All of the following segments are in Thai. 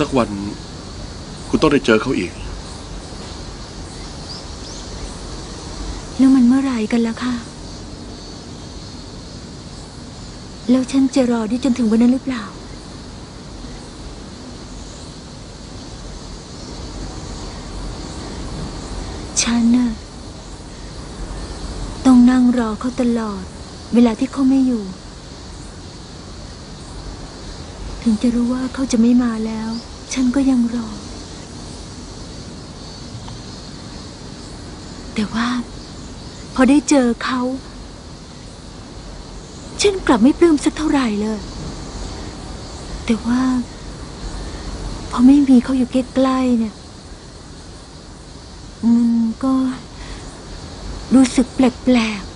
สักวัน คุณต้องได้เจอเขาอีก แล้วมันเมื่อไหร่กันล่ะคะแล้วฉันจะรอได้จนถึงวันนั้นหรือเปล่า ฉันน่ะต้องนั่งรอเขาตลอด เวลาที่เขาไม่อยู่ ถึงจะรู้ว่าเขาจะไม่มาแล้ว ฉันก็ยังรอ แต่ว่า พอได้เจอเขา ฉันกลับไม่ปลื้มสักเท่าไหร่เลย แต่ว่า พอไม่มีเขาอยู่ใกล้ๆเนี่ย มันก็รู้สึกแปลกๆ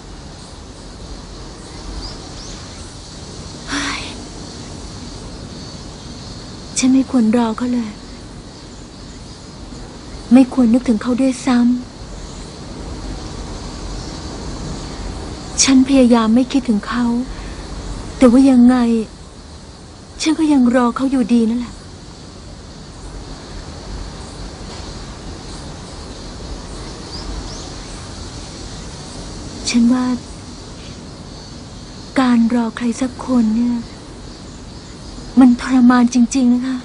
เฮ้ย ฉันไม่ควรรอเขาเลย ไม่ควรนึกถึงเขาด้วยซ้ำ ฉันพยายามไม่คิดถึงเขา แต่ว่ายังไง ฉันก็ยังรอเขาอยู่ดีนั่นแหละ ฉันว่า การรอใครสักคนเนี่ย มันทรมานจริงๆนะคะ